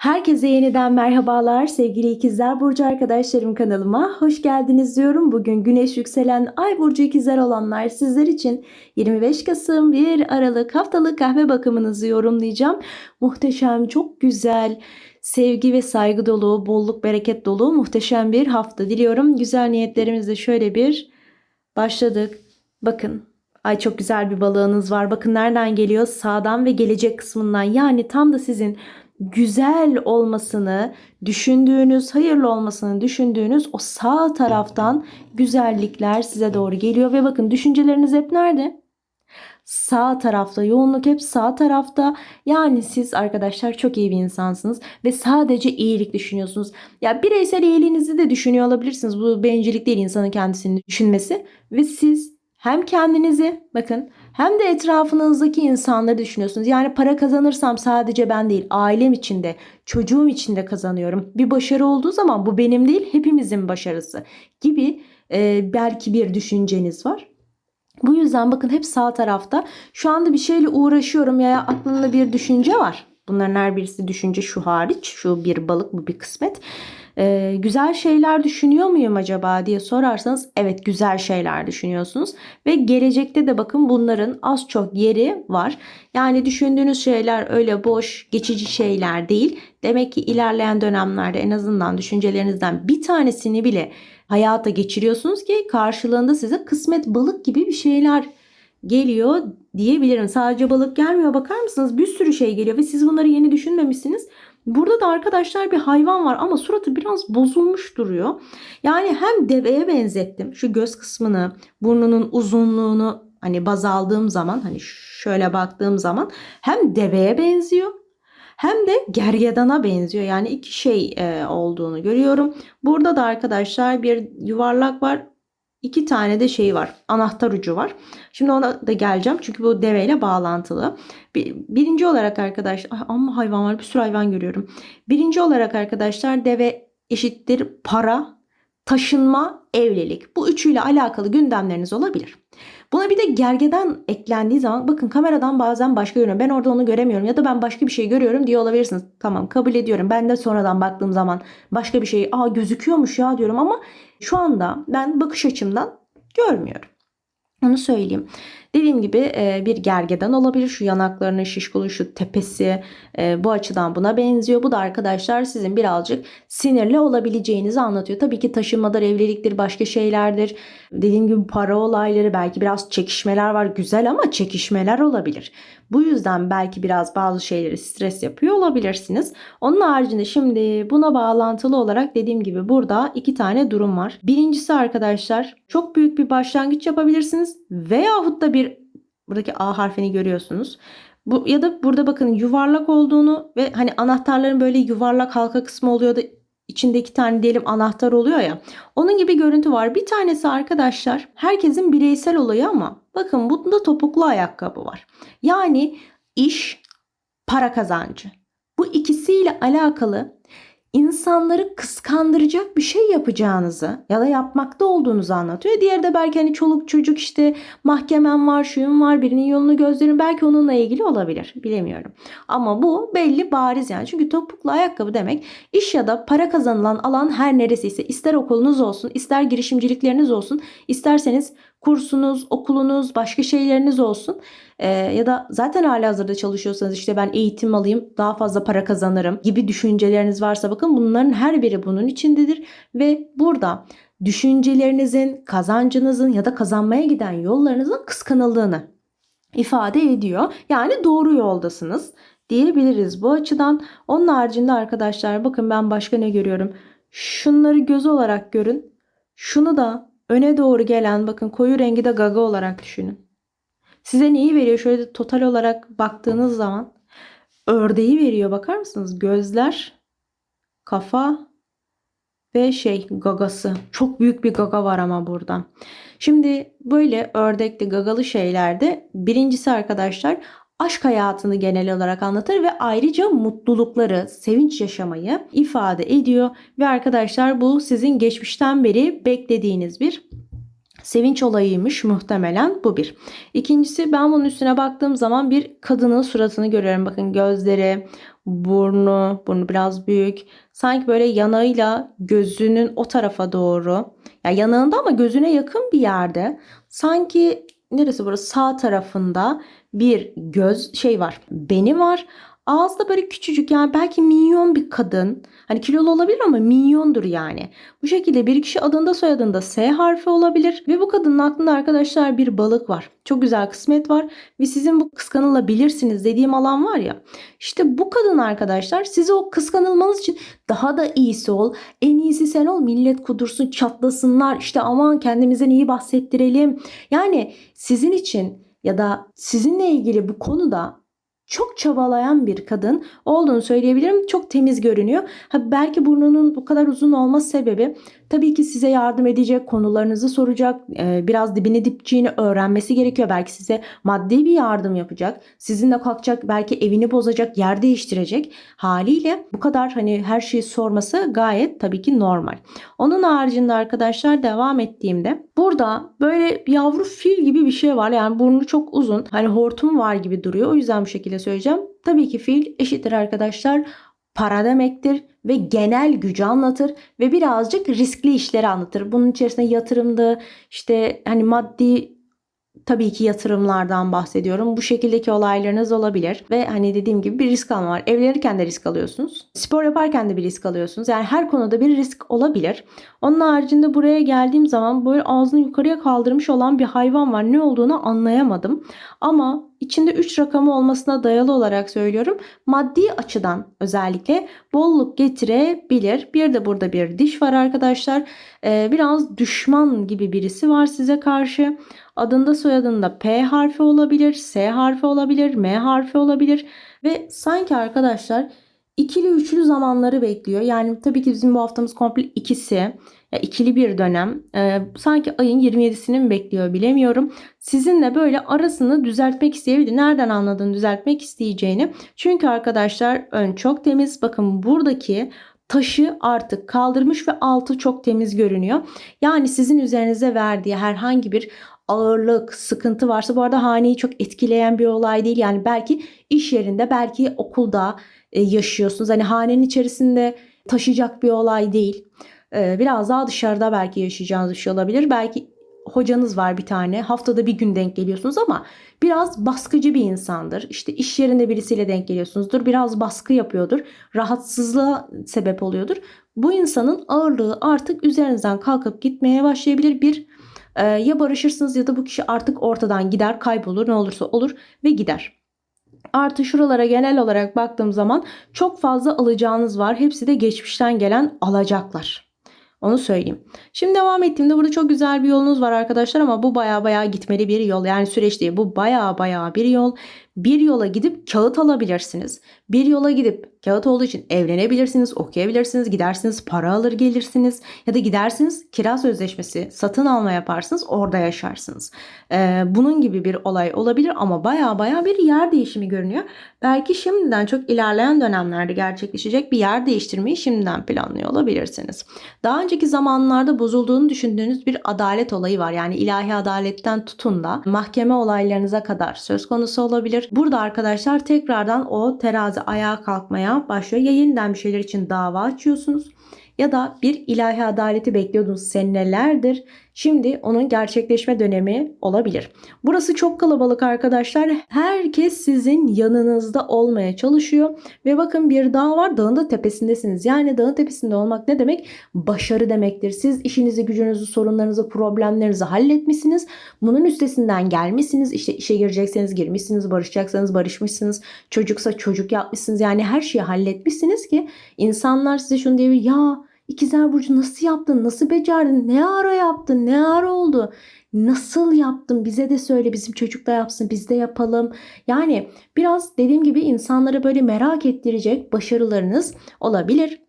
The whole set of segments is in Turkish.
Herkese yeniden merhabalar sevgili ikizler burcu arkadaşlarım kanalıma hoş geldiniz diyorum. Bugün güneş yükselen ay burcu ikizler olanlar sizler için 25 Kasım 1 Aralık haftalık kahve bakımınızı yorumlayacağım. Muhteşem çok güzel sevgi ve saygı dolu bolluk bereket dolu muhteşem bir hafta diliyorum. Güzel niyetlerimizle şöyle bir başladık. Bakın Ay çok güzel bir balığınız var. Bakın nereden geliyor? Sağdan ve gelecek kısmından. Yani tam da sizin güzel olmasını düşündüğünüz, hayırlı olmasını düşündüğünüz o sağ taraftan güzellikler size doğru geliyor ve bakın düşünceleriniz hep nerede? Sağ tarafta, yoğunluk hep sağ tarafta. Yani siz arkadaşlar çok iyi bir insansınız ve sadece iyilik düşünüyorsunuz. Ya bireysel iyiliğinizi de düşünüyor olabilirsiniz. Bu bencillik değil insanın kendisini düşünmesi ve siz hem kendinizi bakın hem de etrafınızdaki insanları düşünüyorsunuz. Yani para kazanırsam sadece ben değil ailem için de çocuğum için de kazanıyorum. Bir başarı olduğu zaman bu benim değil hepimizin başarısı gibi e, belki bir düşünceniz var. Bu yüzden bakın hep sağ tarafta şu anda bir şeyle uğraşıyorum ya aklımda bir düşünce var. Bunların her birisi düşünce şu hariç. Şu bir balık bu bir kısmet. Ee, güzel şeyler düşünüyor muyum acaba diye sorarsanız evet güzel şeyler düşünüyorsunuz. Ve gelecekte de bakın bunların az çok yeri var. Yani düşündüğünüz şeyler öyle boş geçici şeyler değil. Demek ki ilerleyen dönemlerde en azından düşüncelerinizden bir tanesini bile hayata geçiriyorsunuz ki karşılığında size kısmet balık gibi bir şeyler geliyor diyebilirim. Sadece balık gelmiyor bakar mısınız? Bir sürü şey geliyor ve siz bunları yeni düşünmemişsiniz. Burada da arkadaşlar bir hayvan var ama suratı biraz bozulmuş duruyor. Yani hem deveye benzettim. Şu göz kısmını, burnunun uzunluğunu hani baz aldığım zaman hani şöyle baktığım zaman hem deveye benziyor hem de gergedana benziyor. Yani iki şey e, olduğunu görüyorum. Burada da arkadaşlar bir yuvarlak var. İki tane de şey var. Anahtar ucu var. Şimdi ona da geleceğim. Çünkü bu deveyle bağlantılı. Bir, birinci olarak arkadaşlar ama hayvan var. Bir sürü hayvan görüyorum. Birinci olarak arkadaşlar deve eşittir para, taşınma, evlilik. Bu üçüyle alakalı gündemleriniz olabilir. Buna bir de gergeden eklendiği zaman bakın kameradan bazen başka görüyorum. Ben orada onu göremiyorum ya da ben başka bir şey görüyorum diye olabilirsiniz. Tamam kabul ediyorum. Ben de sonradan baktığım zaman başka bir şey aa gözüküyormuş ya diyorum ama şu anda ben bakış açımdan görmüyorum. Onu söyleyeyim. Dediğim gibi e, bir gergeden olabilir. Şu yanaklarının şişkolu, şu tepesi e, bu açıdan buna benziyor. Bu da arkadaşlar sizin birazcık sinirli olabileceğinizi anlatıyor. Tabii ki taşınmadır, evliliktir, başka şeylerdir. Dediğim gibi para olayları, belki biraz çekişmeler var. Güzel ama çekişmeler olabilir. Bu yüzden belki biraz bazı şeyleri stres yapıyor olabilirsiniz. Onun haricinde şimdi buna bağlantılı olarak dediğim gibi burada iki tane durum var. Birincisi arkadaşlar çok büyük bir başlangıç yapabilirsiniz veyahut da bir buradaki A harfini görüyorsunuz. Bu ya da burada bakın yuvarlak olduğunu ve hani anahtarların böyle yuvarlak halka kısmı oluyor da içinde iki tane diyelim anahtar oluyor ya. Onun gibi görüntü var. Bir tanesi arkadaşlar herkesin bireysel olayı ama bakın bunda topuklu ayakkabı var. Yani iş, para kazancı. Bu ikisiyle alakalı insanları kıskandıracak bir şey yapacağınızı ya da yapmakta olduğunuzu anlatıyor. Diğeri de belki hani çoluk çocuk işte mahkemem var, şuyum var, birinin yolunu gözlerim belki onunla ilgili olabilir. Bilemiyorum. Ama bu belli bariz yani. Çünkü topuklu ayakkabı demek iş ya da para kazanılan alan her neresiyse ister okulunuz olsun, ister girişimcilikleriniz olsun, isterseniz kursunuz, okulunuz, başka şeyleriniz olsun. Ee, ya da zaten hala hazırda çalışıyorsanız işte ben eğitim alayım, daha fazla para kazanırım gibi düşünceleriniz varsa bakın bunların her biri bunun içindedir ve burada düşüncelerinizin, kazancınızın ya da kazanmaya giden yollarınızın kıskanıldığını ifade ediyor. Yani doğru yoldasınız diyebiliriz bu açıdan. Onun haricinde arkadaşlar bakın ben başka ne görüyorum? Şunları göz olarak görün. Şunu da öne doğru gelen bakın koyu rengi de gaga olarak düşünün. Size neyi veriyor? Şöyle total olarak baktığınız zaman ördeği veriyor. Bakar mısınız? Gözler, kafa ve şey gagası. Çok büyük bir gaga var ama burada. Şimdi böyle ördekli gagalı şeylerde birincisi arkadaşlar aşk hayatını genel olarak anlatır ve ayrıca mutlulukları, sevinç yaşamayı ifade ediyor. Ve arkadaşlar bu sizin geçmişten beri beklediğiniz bir sevinç olayıymış muhtemelen bu bir. İkincisi ben bunun üstüne baktığım zaman bir kadının suratını görüyorum. Bakın gözleri, burnu, burnu biraz büyük. Sanki böyle yanağıyla gözünün o tarafa doğru. Ya yanağında ama gözüne yakın bir yerde. Sanki neresi burası? Sağ tarafında bir göz şey var. Beni var. Ağızda böyle küçücük yani belki minyon bir kadın. Hani kilolu olabilir ama minyondur yani. Bu şekilde bir kişi adında soyadında S harfi olabilir. Ve bu kadının aklında arkadaşlar bir balık var. Çok güzel kısmet var. Ve sizin bu kıskanılabilirsiniz dediğim alan var ya. İşte bu kadın arkadaşlar size o kıskanılmanız için daha da iyisi ol. En iyisi sen ol. Millet kudursun çatlasınlar. İşte aman kendimizden iyi bahsettirelim. Yani sizin için ya da sizinle ilgili bu konuda çok çabalayan bir kadın olduğunu söyleyebilirim. Çok temiz görünüyor. Ha, belki burnunun bu kadar uzun olma sebebi tabii ki size yardım edecek, konularınızı soracak, e, biraz dibini dipçiğini öğrenmesi gerekiyor. Belki size maddi bir yardım yapacak. Sizinle kalkacak, belki evini bozacak, yer değiştirecek. Haliyle bu kadar hani her şeyi sorması gayet tabii ki normal. Onun haricinde arkadaşlar devam ettiğimde burada böyle yavru fil gibi bir şey var. Yani burnu çok uzun. Hani hortum var gibi duruyor. O yüzden bu şekilde söyleyeceğim. Tabii ki fil eşittir arkadaşlar para demektir ve genel gücü anlatır ve birazcık riskli işleri anlatır. Bunun içerisinde yatırımdı, işte hani maddi tabii ki yatırımlardan bahsediyorum. Bu şekildeki olaylarınız olabilir ve hani dediğim gibi bir risk alma var. Evlenirken de risk alıyorsunuz. Spor yaparken de bir risk alıyorsunuz. Yani her konuda bir risk olabilir. Onun haricinde buraya geldiğim zaman böyle ağzını yukarıya kaldırmış olan bir hayvan var. Ne olduğunu anlayamadım. Ama içinde 3 rakamı olmasına dayalı olarak söylüyorum. Maddi açıdan özellikle bolluk getirebilir. Bir de burada bir diş var arkadaşlar. Ee, biraz düşman gibi birisi var size karşı. Adında soyadında P harfi olabilir, S harfi olabilir, M harfi olabilir. Ve sanki arkadaşlar ikili üçlü zamanları bekliyor. Yani tabii ki bizim bu haftamız komple ikisi. Ya ikili bir dönem. Ee, sanki ayın 27'sini mi bekliyor bilemiyorum. Sizinle böyle arasını düzeltmek isteyebilir. Nereden anladın düzeltmek isteyeceğini? Çünkü arkadaşlar ön çok temiz. Bakın buradaki taşı artık kaldırmış ve altı çok temiz görünüyor. Yani sizin üzerinize verdiği herhangi bir ağırlık, sıkıntı varsa bu arada haneyi çok etkileyen bir olay değil. Yani belki iş yerinde, belki okulda e, yaşıyorsunuz. Hani hanenin içerisinde taşıyacak bir olay değil. E, biraz daha dışarıda belki yaşayacağınız bir şey olabilir. Belki hocanız var bir tane. Haftada bir gün denk geliyorsunuz ama biraz baskıcı bir insandır. İşte iş yerinde birisiyle denk geliyorsunuzdur. Biraz baskı yapıyordur. Rahatsızlığa sebep oluyordur. Bu insanın ağırlığı artık üzerinizden kalkıp gitmeye başlayabilir. Bir e, ya barışırsınız ya da bu kişi artık ortadan gider, kaybolur, ne olursa olur ve gider. Artı şuralara genel olarak baktığım zaman çok fazla alacağınız var. Hepsi de geçmişten gelen alacaklar. Onu söyleyeyim. Şimdi devam ettiğimde burada çok güzel bir yolunuz var arkadaşlar ama bu baya baya gitmeli bir yol. Yani süreç değil bu baya baya bir yol. Bir yola gidip kağıt alabilirsiniz. Bir yola gidip kağıt olduğu için evlenebilirsiniz, okuyabilirsiniz, gidersiniz, para alır gelirsiniz ya da gidersiniz kira sözleşmesi satın alma yaparsınız orada yaşarsınız. Ee, bunun gibi bir olay olabilir ama baya baya bir yer değişimi görünüyor. Belki şimdiden çok ilerleyen dönemlerde gerçekleşecek bir yer değiştirmeyi şimdiden planlıyor olabilirsiniz. Daha önceki zamanlarda bozulduğunu düşündüğünüz bir adalet olayı var. Yani ilahi adaletten tutun da mahkeme olaylarınıza kadar söz konusu olabilir. Burada arkadaşlar tekrardan o terazi ayağa kalkmaya başlıyor. Ya yeniden bir şeyler için dava açıyorsunuz ya da bir ilahi adaleti bekliyordunuz senelerdir. Şimdi onun gerçekleşme dönemi olabilir. Burası çok kalabalık arkadaşlar. Herkes sizin yanınızda olmaya çalışıyor. Ve bakın bir dağ var. Dağın da tepesindesiniz. Yani dağın tepesinde olmak ne demek? Başarı demektir. Siz işinizi, gücünüzü, sorunlarınızı, problemlerinizi halletmişsiniz. Bunun üstesinden gelmişsiniz. İşte işe girecekseniz girmişsiniz. Barışacaksanız barışmışsınız. Çocuksa çocuk yapmışsınız. Yani her şeyi halletmişsiniz ki insanlar size şunu diyebilir. Ya İkizler Burcu nasıl yaptın? Nasıl becerdin? Ne ara yaptın? Ne ara oldu? Nasıl yaptın? Bize de söyle. Bizim çocuk da yapsın. Biz de yapalım. Yani biraz dediğim gibi insanları böyle merak ettirecek başarılarınız olabilir.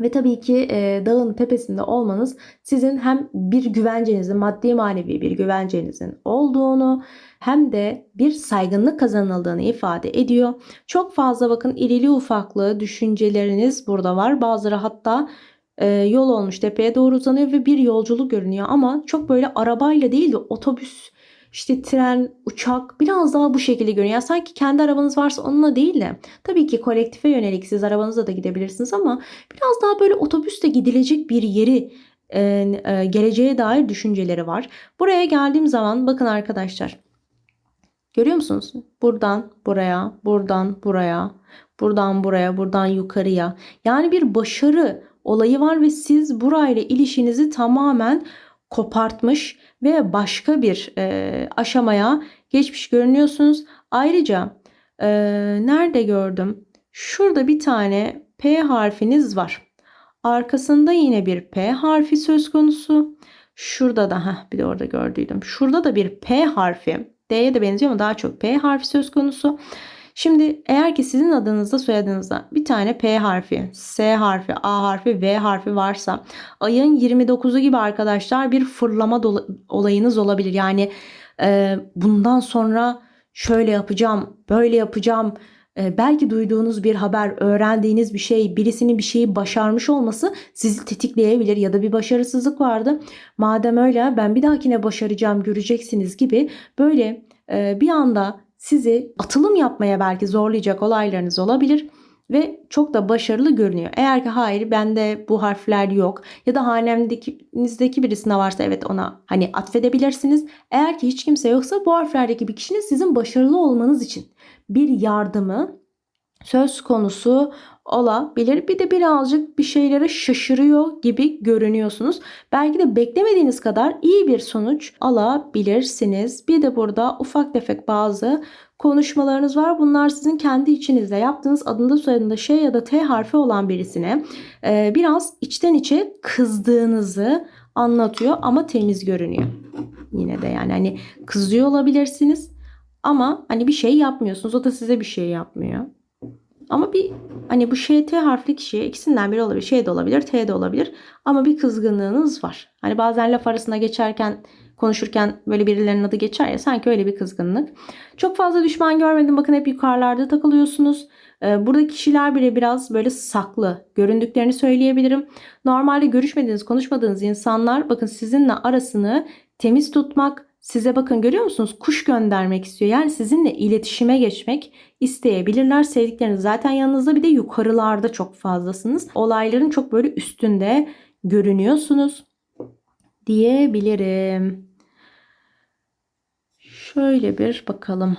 Ve tabii ki e, dağın tepesinde olmanız sizin hem bir güvencenizin, maddi manevi bir güvencenizin olduğunu hem de bir saygınlık kazanıldığını ifade ediyor. Çok fazla bakın irili ufaklı düşünceleriniz burada var. Bazıları hatta e, yol olmuş tepeye doğru uzanıyor ve bir yolculuk görünüyor ama çok böyle arabayla değil de otobüs işte tren, uçak biraz daha bu şekilde görünüyor. Yani sanki kendi arabanız varsa onunla değil de tabii ki kolektife yönelik siz arabanızla da gidebilirsiniz ama biraz daha böyle otobüste gidilecek bir yeri e, e, geleceğe dair düşünceleri var. Buraya geldiğim zaman bakın arkadaşlar. Görüyor musunuz? Buradan buraya, buradan buraya, buradan buraya, buradan yukarıya. Yani bir başarı olayı var ve siz burayla ilişkinizi tamamen kopartmış ve başka bir e, aşamaya geçmiş görünüyorsunuz. Ayrıca e, nerede gördüm? Şurada bir tane P harfiniz var. Arkasında yine bir P harfi söz konusu. Şurada da heh, bir de orada gördüydüm. Şurada da bir P harfi. D'ye de benziyor ama daha çok P harfi söz konusu. Şimdi eğer ki sizin adınızda soyadınızda bir tane P harfi, S harfi, A harfi, V harfi varsa ayın 29'u gibi arkadaşlar bir fırlama olayınız olabilir. Yani e, bundan sonra şöyle yapacağım, böyle yapacağım. E, belki duyduğunuz bir haber, öğrendiğiniz bir şey, birisinin bir şeyi başarmış olması sizi tetikleyebilir ya da bir başarısızlık vardı. Madem öyle ben bir dahakine başaracağım göreceksiniz gibi böyle e, bir anda sizi atılım yapmaya belki zorlayacak olaylarınız olabilir ve çok da başarılı görünüyor. Eğer ki hayır bende bu harfler yok ya da hanemdeki birisine varsa evet ona hani atfedebilirsiniz. Eğer ki hiç kimse yoksa bu harflerdeki bir kişinin sizin başarılı olmanız için bir yardımı söz konusu olabilir. Bir de birazcık bir şeylere şaşırıyor gibi görünüyorsunuz. Belki de beklemediğiniz kadar iyi bir sonuç alabilirsiniz. Bir de burada ufak tefek bazı konuşmalarınız var. Bunlar sizin kendi içinizde yaptığınız adında soyadında şey ya da T harfi olan birisine e, biraz içten içe kızdığınızı anlatıyor ama temiz görünüyor. Yine de yani hani kızıyor olabilirsiniz ama hani bir şey yapmıyorsunuz. O da size bir şey yapmıyor. Ama bir hani bu şey T harfli kişiye ikisinden biri olabilir. Şey de olabilir, T de olabilir. Ama bir kızgınlığınız var. Hani bazen laf arasında geçerken konuşurken böyle birilerinin adı geçer ya sanki öyle bir kızgınlık. Çok fazla düşman görmedim. Bakın hep yukarılarda takılıyorsunuz. Ee, burada kişiler bile biraz böyle saklı göründüklerini söyleyebilirim. Normalde görüşmediğiniz, konuşmadığınız insanlar bakın sizinle arasını temiz tutmak, size bakın görüyor musunuz? Kuş göndermek istiyor. Yani sizinle iletişime geçmek isteyebilirler. Sevdikleriniz zaten yanınızda bir de yukarılarda çok fazlasınız. Olayların çok böyle üstünde görünüyorsunuz diyebilirim. Şöyle bir bakalım.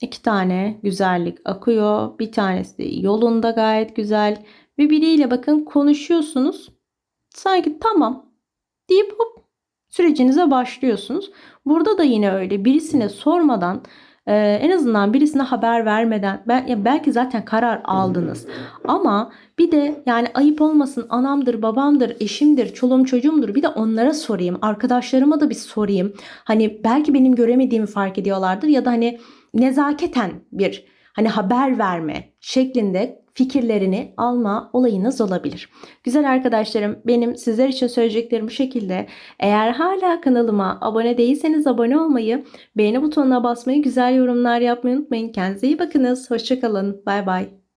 İki tane güzellik akıyor. Bir tanesi yolunda gayet güzel. Ve biriyle bakın konuşuyorsunuz. Sanki tamam deyip hop sürecinize başlıyorsunuz. Burada da yine öyle. Birisine sormadan ee, en azından birisine haber vermeden ben, ya belki zaten karar aldınız. Ama bir de yani ayıp olmasın anamdır babamdır eşimdir çoluğum çocuğumdur bir de onlara sorayım arkadaşlarıma da bir sorayım. Hani belki benim göremediğimi fark ediyorlardır ya da hani nezaketen bir hani haber verme şeklinde fikirlerini alma olayınız olabilir. Güzel arkadaşlarım benim sizler için söyleyeceklerim bu şekilde. Eğer hala kanalıma abone değilseniz abone olmayı, beğeni butonuna basmayı, güzel yorumlar yapmayı unutmayın. Kendinize iyi bakınız. Hoşçakalın. Bay bay.